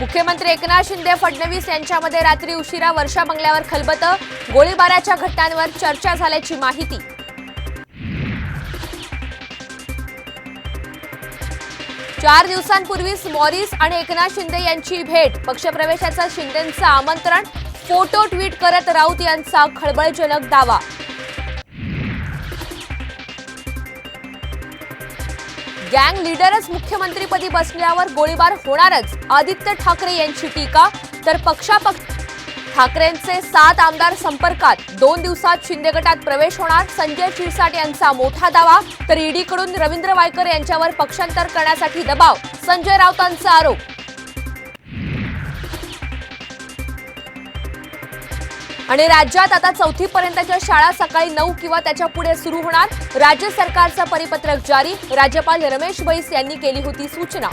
मुख्यमंत्री एकनाथ शिंदे फडणवीस यांच्यामध्ये रात्री उशिरा वर्षा बंगल्यावर खलबत गोळीबाराच्या घटनांवर चर्चा झाल्याची माहिती. चार दिवसांपूर्वीच मॉरिस आणि एकनाथ शिंदे यांची भेट. पक्षप्रवेशाचं शिंदेंचं आमंत्रण फोटो ट्विट करत राऊत यांचा खळबळजनक दावा. गँग लीडरच मुख्यमंत्रीपदी बसल्यावर गोळीबार होणारच. आदित्य ठाकरे यांची टीका? तर पक्षापक्ष ठाकरेंचे सात आमदार संपर्कात दोन दिवसात शिंदे गटात प्रवेश होणार. संजय शिरसाट यांचा मोठा दावा. तर ईडीकडून रवींद्र वायकर यांच्यावर पक्षांतर करण्यासाठी दबाव. संजय राऊतांचा आरोप. आणि राज्यात आता चौथी पर्यंतच्या शाळा सकाळी नऊ किंवा त्याच्या पुढे सुरू होणार. राज्य सरकारचं परिपत्रक जारी. राज्यपाल रमेश बैस यांनी केली होती सूचना.